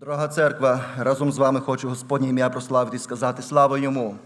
Дорога церква, разом з вами хочу Господнє ім'я прославити і сказати слава йому.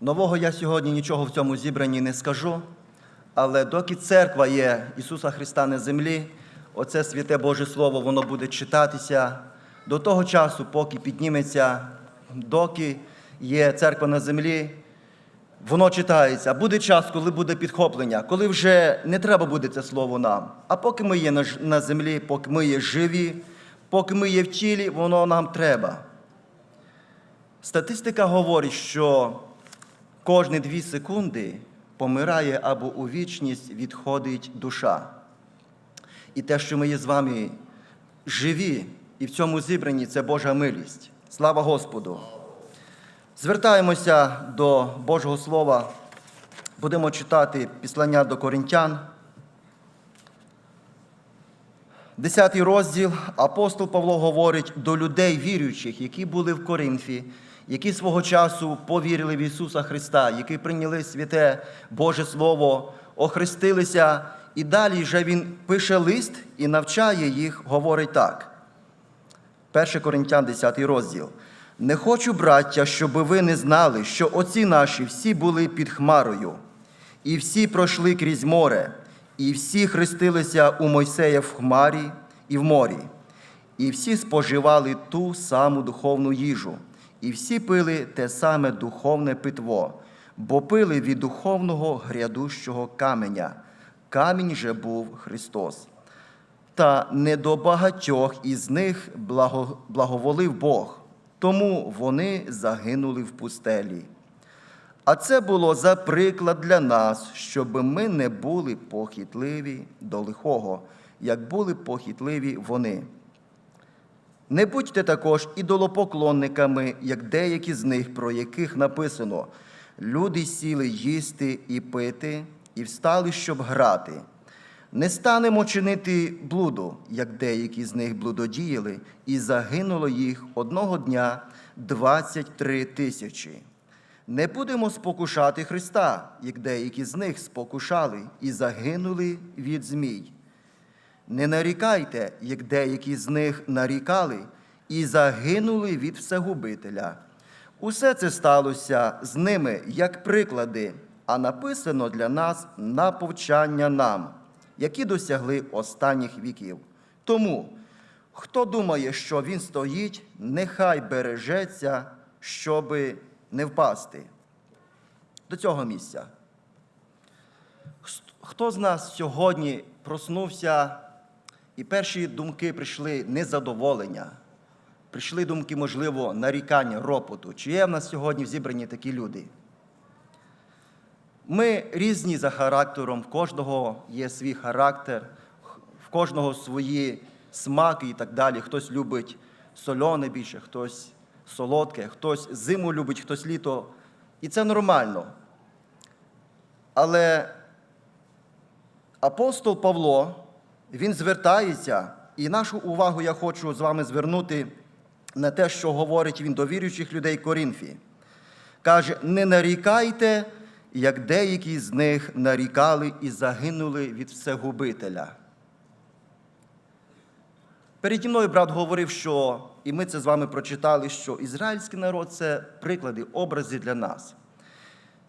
Нового я сьогодні нічого в цьому зібранні не скажу, але доки церква є Ісуса Христа на землі, оце святе Боже Слово, воно буде читатися до того часу, поки підніметься, доки є церква на землі, воно читається. Буде час, коли буде підхоплення, коли вже не треба буде це слово нам. А поки ми є на землі, поки ми є живі, поки ми є в тілі, воно нам треба. Статистика говорить, що кожні дві секунди помирає або у вічність відходить душа. І те, що ми є з вами живі і в цьому зібранні, це Божа милість. Слава Господу! Звертаємося до Божого Слова. Будемо читати післання до Коринтян. Десятий розділ апостол Павло говорить до людей віруючих, які були в Коринфі, які свого часу повірили в Ісуса Христа, які прийняли святе Боже Слово, охрестилися, і далі вже він пише лист і навчає їх, говорить так. 1 Коринтян, 10 розділ. Не хочу, браття, щоб ви не знали, що отці наші всі були під хмарою, і всі пройшли крізь море, і всі хрестилися у Мойсея в хмарі і в морі, і всі споживали ту саму духовну їжу, і всі пили те саме духовне питво, бо пили від духовного грядущого каменя. Камінь же був Христос. Та не до багатьох із них благо, благоволив Бог, тому вони загинули в пустелі. А це було за приклад для нас, щоб ми не були похитливі до лихого, як були похитливі вони. Не будьте також ідолопоклонниками, як деякі з них, про яких написано: люди сіли їсти і пити, і встали, щоб грати. Не станемо чинити блуду, як деякі з них блудодіяли, і загинуло їх одного дня 23 тисячі. Не будемо спокушати Христа, як деякі з них спокушали і загинули від змій. Не нарікайте, як деякі з них нарікали і загинули від всегубителя. Усе це сталося з ними як приклади, а написано для нас на повчання нам, які досягли останніх віків. Тому, хто думає, що він стоїть, нехай бережеться, щоби не впасти. До цього місця. Хто з нас сьогодні проснувся, і перші думки прийшли незадоволення, прийшли думки, можливо, нарікання, ропоту. Чи є в нас сьогодні в зібранні такі люди? Ми різні за характером, в кожного є свій характер, в кожного свої смаки і так далі. Хтось любить солене більше, хтось солодке, хтось зиму любить, хтось літо. І це нормально. Але апостол Павло, він звертається, і нашу увагу я хочу з вами звернути на те, що говорить він до віруючих людей Коринфі. Каже: не нарікайте, як деякі з них нарікали і загинули від всегубителя. Переді мною брат говорив, що, і ми це з вами прочитали, що ізраїльський народ це приклади, образи для нас.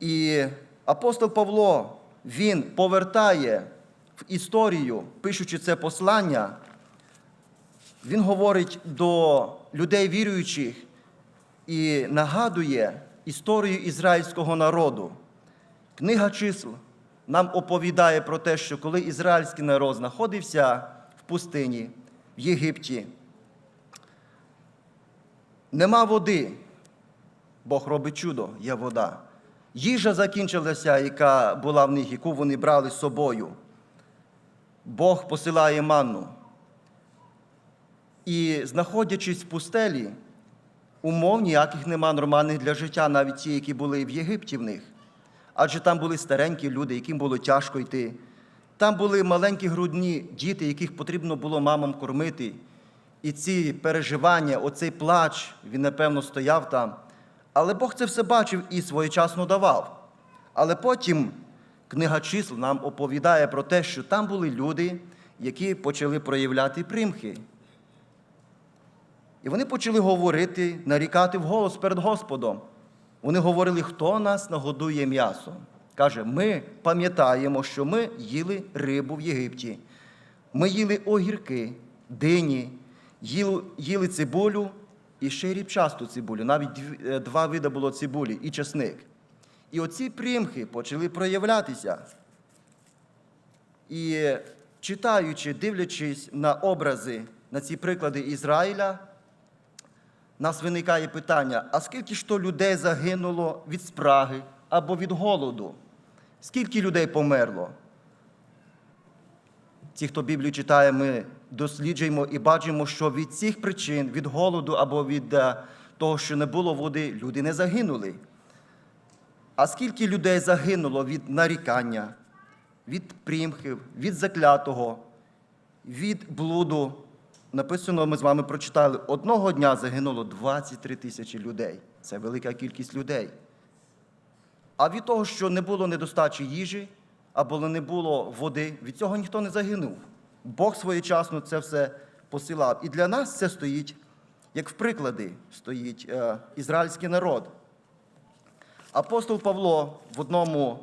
І апостол Павло, він повертає в історію, пишучи це послання, він говорить до людей віруючих і нагадує історію ізраїльського народу. Книга числ нам оповідає про те, що коли ізраїльський народ знаходився в пустині, в Єгипті, нема води, Бог робить чудо, є вода. Їжа закінчилася, яка була в них, яку вони брали з собою. Бог посилає манну. І знаходячись в пустелі, умов ніяких нема нормальних для життя, навіть ті, які були в Єгипті в них. Адже там були старенькі люди, яким було тяжко йти. Там були маленькі грудні діти, яких потрібно було мамам кормити. І ці переживання, оцей плач, він, напевно, стояв там. Але Бог це все бачив і своєчасно давав. Але потім книга чисел нам оповідає про те, що там були люди, які почали проявляти примхи. І вони почали говорити, нарікати вголос перед Господом. Вони говорили, хто нас нагодує м'ясом. Каже, ми пам'ятаємо, що ми їли рибу в Єгипті. Ми їли огірки, дині, їли, їли цибулю і ще й ріпчасту цибулю. Навіть е, два види було цибулі і чесник. І оці примхи почали проявлятися. І читаючи, дивлячись на образи, на ці приклади Ізраїля, нас виникає питання: а скільки ж то людей загинуло від спраги або від голоду? Скільки людей померло? Ті, хто Біблію читає, ми досліджуємо і бачимо, що від цих причин, від голоду або від е, того, що не було води, люди не загинули. А скільки людей загинуло від нарікання, від примхів, від заклятого, від блуду? Написано, ми з вами прочитали, одного дня загинуло 23 тисячі людей. Це велика кількість людей. А від того, що не було недостачі їжі або не було води, від цього ніхто не загинув. Бог своєчасно це все посилав. І для нас це стоїть, як в прикладі, стоїть е, ізраїльський народ. Апостол Павло в одному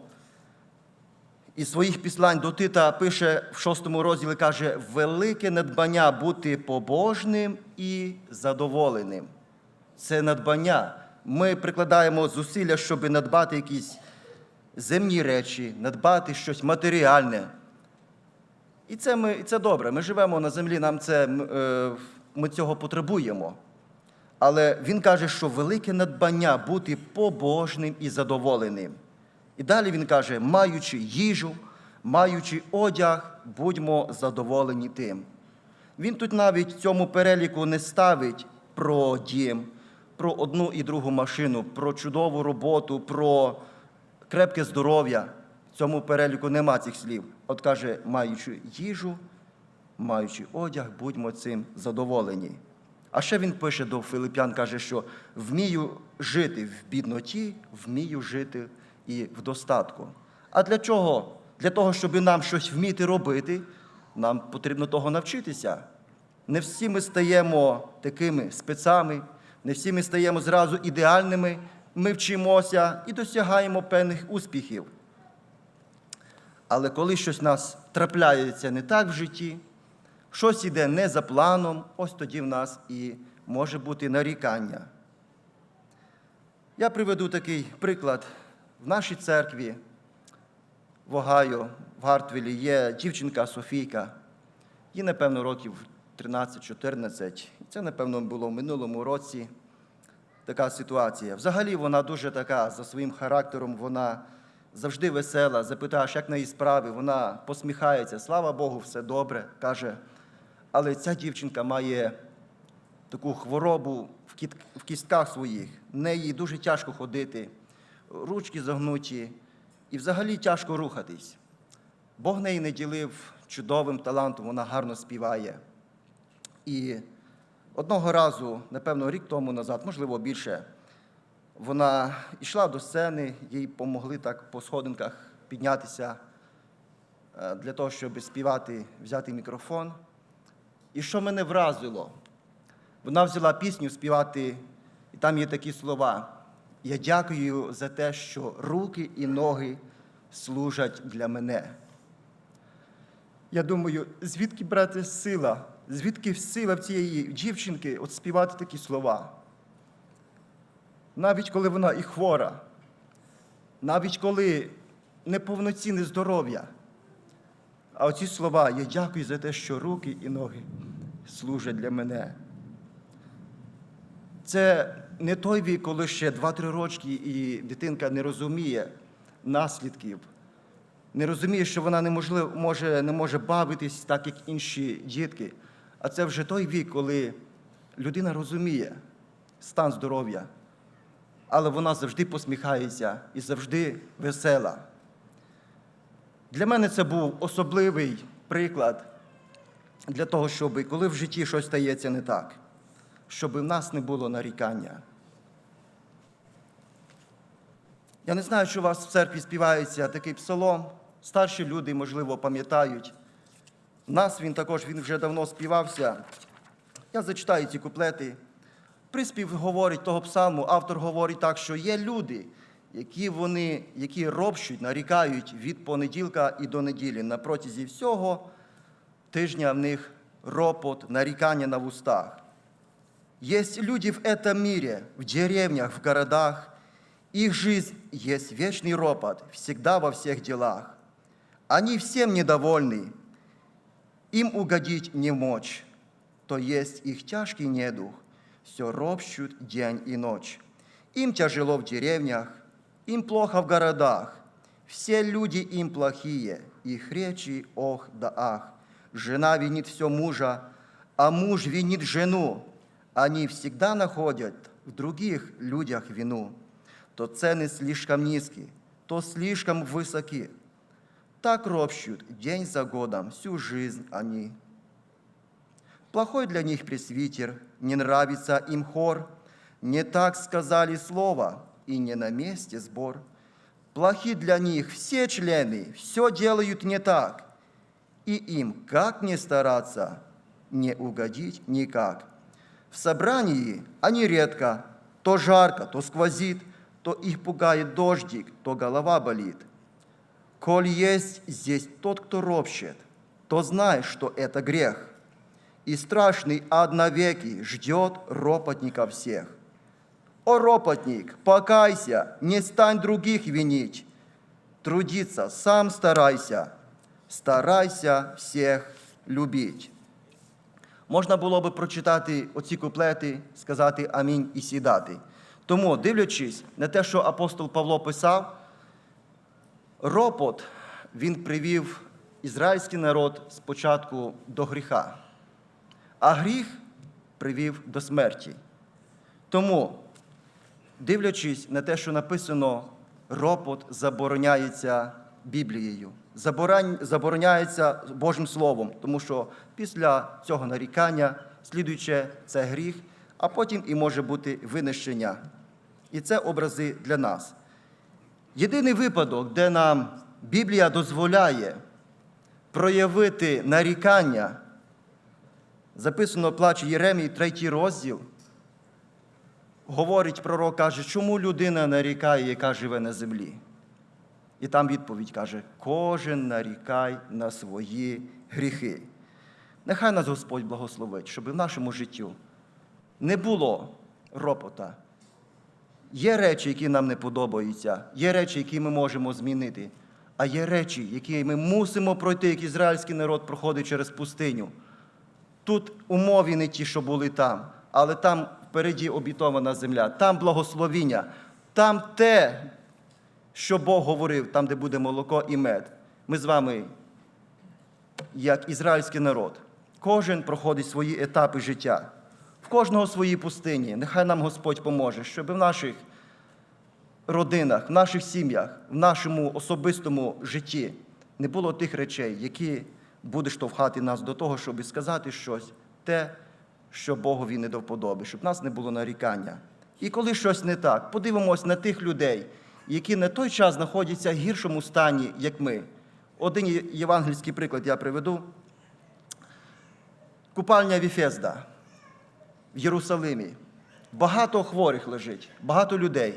із своїх післань до Тита пише в шостому розділі, каже, велике надбання бути побожним і задоволеним. Це надбання. Ми прикладаємо зусилля, щоб надбати якісь земні речі, надбати щось матеріальне. І це, ми, і це добре. Ми живемо на землі, нам це, е, ми цього потребуємо. Але він каже, що велике надбання бути побожним і задоволеним. І далі він каже, маючи їжу, маючи одяг, будьмо задоволені тим. Він тут навіть цьому переліку не ставить про дім, про одну і другу машину, про чудову роботу, про крепке здоров'я. В цьому переліку нема цих слів. От каже, маючи їжу, маючи одяг, будьмо цим задоволені. А ще він пише до Филип'ян, каже, що вмію жити в бідноті, вмію жити і в достатку. А для чого? Для того, щоб нам щось вміти робити, нам потрібно того навчитися. Не всі ми стаємо такими спецами, не всі ми стаємо зразу ідеальними. Ми вчимося і досягаємо певних успіхів. Але коли щось нас трапляється не так в житті, щось іде не за планом, ось тоді в нас і може бути нарікання. Я приведу такий приклад. В нашій церкві в Огайо, в Гартвілі є дівчинка Софійка. Їй, напевно, років 13-14. Це, напевно, було в минулому році така ситуація. Взагалі вона дуже така за своїм характером, вона завжди весела. Запитаєш, як на її справи, вона посміхається. Слава Богу, все добре, каже. Але ця дівчинка має таку хворобу в кістках своїх. В неї дуже тяжко ходити, ручки загнуті, і взагалі тяжко рухатись. Бог неї не ділив чудовим талантом, вона гарно співає. І одного разу, напевно, рік тому назад, можливо, більше, вона йшла до сцени, їй помогли так по сходинках піднятися е, для того, щоб співати, взяти мікрофон. І що мене вразило? Вона взяла пісню співати, і там є такі слова. Я дякую за те, що руки і ноги служать для мене. Я думаю, звідки брати сила? Звідки сила в цієї дівчинки от співати такі слова? Навіть коли вона і хвора, навіть коли неповноцінне здоров'я. А оці слова я дякую за те, що руки і ноги служать для мене. Це не той вік, коли ще 2-3 рочки і дитинка не розуміє наслідків, не розуміє, що вона не, можлив- може, не може бавитись так, як інші дітки. А це вже той вік, коли людина розуміє стан здоров'я, але вона завжди посміхається і завжди весела. Для мене це був особливий приклад для того, щоб коли в житті щось стається не так, щоб в нас не було нарікання. Я не знаю, чи у вас в церкві співається такий псалом. Старші люди, можливо, пам'ятають. Нас він також він вже давно співався. Я зачитаю ці куплети. Приспів говорить того псалму, автор говорить так, що є люди, які вони, які ропщуть, нарікають від понеділка і до неділі. На протязі всього тижня в них ропот, нарікання на вустах. Есть люди в этом мире, в деревнях, в городах. Их жизнь есть вечный ропот, всегда во всех делах. Они всем недовольны, им угодить не мочь, то есть их тяжкий недух, все ропщут день и ночь. Им тяжело в деревнях, им плохо в городах, все люди им плохие, их речи ох да ах. Жена винит все мужа, а муж винит жену. Они всегда находят в других людях вину. То цены слишком низкие, то слишком высоки. Так ропщут день за годом, всю жизнь они. Плохой для них пресвитер, не нравится им хор, не так сказали слово, и не на месте сбор. Плохи для них все члены, все делают не так, и им, как не стараться, не угодить никак. В собрании они редко, то жарко, то сквозит, то их пугает дождик, то голова болит. Коль есть здесь тот, кто ропщет, то знай, что это грех. И страшный ад навеки ждет ропотников всех. О, ропотник, покайся, не стань других винить. Трудиться сам старайся, старайся всех любить. Можна було би прочитати оці куплети, сказати амінь і сідати. Тому, дивлячись на те, що апостол Павло писав, ропот він привів ізраїльський народ спочатку до гріха, а гріх привів до смерті. Тому, дивлячись на те, що написано, ропот забороняється Біблією, забороняється Божим Словом, тому що після цього нарікання слідуюче це гріх, а потім і може бути винищення. І це образи для нас. Єдиний випадок, де нам Біблія дозволяє проявити нарікання, записано в плачі Єремії, третій розділ, говорить пророк, каже, чому людина нарікає, яка живе на землі? І там відповідь каже: кожен нарікай на свої гріхи. Нехай нас Господь благословить, щоб в нашому життю не було ропота. Є речі, які нам не подобаються, є речі, які ми можемо змінити, а є речі, які ми мусимо пройти, як ізраїльський народ проходить через пустиню. Тут умови не ті, що були там, але там впереді обітована земля, там благословіння, там те, що Бог говорив, там, де буде молоко і мед. Ми з вами, як ізраїльський народ, кожен проходить свої етапи життя, в кожного свої пустині. Нехай нам Господь поможе, щоб в наших родинах, в наших сім'ях, в нашому особистому житті не було тих речей, які будуть штовхати нас до того, щоб сказати щось, те, що Богові не до вподоби, щоб в нас не було нарікання. І коли щось не так, подивимось на тих людей, які на той час знаходяться в гіршому стані, як ми. Один євангельський приклад я приведу. Купальня Віфезда в Єрусалимі. Багато хворих лежить, багато людей.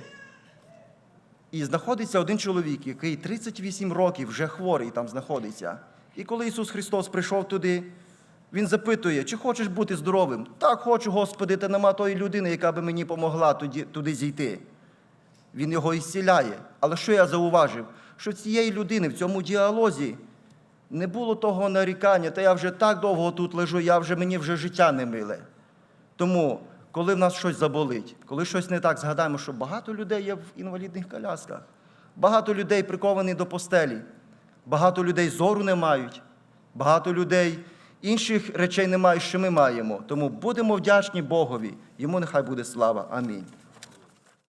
І знаходиться один чоловік, який 38 років вже хворий там знаходиться. І коли Ісус Христос прийшов туди, Він запитує, чи хочеш бути здоровим? Так, хочу, Господи, та нема тої людини, яка би мені помогла туди, туди зійти. Він його ісціляє. Але що я зауважив? Що цієї людини в цьому діалозі не було того нарікання, та я вже так довго тут лежу, я вже мені вже життя не миле. Тому, коли в нас щось заболить, коли щось не так, згадаємо, що багато людей є в інвалідних колясках, багато людей приковані до постелі, багато людей зору не мають, багато людей інших речей не мають, що ми маємо. Тому будемо вдячні Богові. Йому нехай буде слава. Амінь.